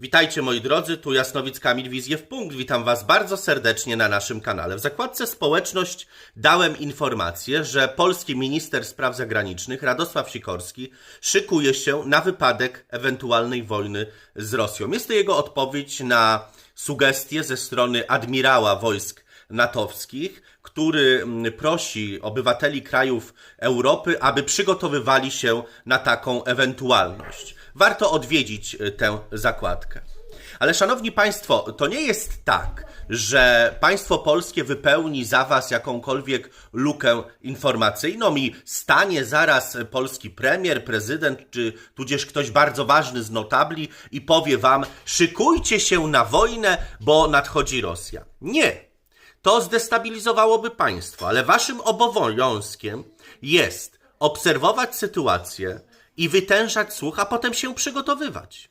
Witajcie moi drodzy, tu Jasnowic Kamil Wizję w Punkt. Witam Was bardzo serdecznie na naszym kanale. W zakładce Społeczność dałem informację, że polski minister spraw zagranicznych Radosław Sikorski szykuje się na wypadek ewentualnej wojny z Rosją. Jest to jego odpowiedź na sugestie ze strony admirała wojsk natowskich, który mm, prosi obywateli krajów Europy, aby przygotowywali się na taką ewentualność. Warto odwiedzić y, tę zakładkę. Ale szanowni państwo, to nie jest tak, że państwo polskie wypełni za was jakąkolwiek lukę informacyjną i stanie zaraz polski premier, prezydent czy tudzież ktoś bardzo ważny z notabli i powie wam: szykujcie się na wojnę, bo nadchodzi Rosja. Nie. To zdestabilizowałoby państwo, ale waszym obowiązkiem jest obserwować sytuację i wytężać słuch, a potem się przygotowywać.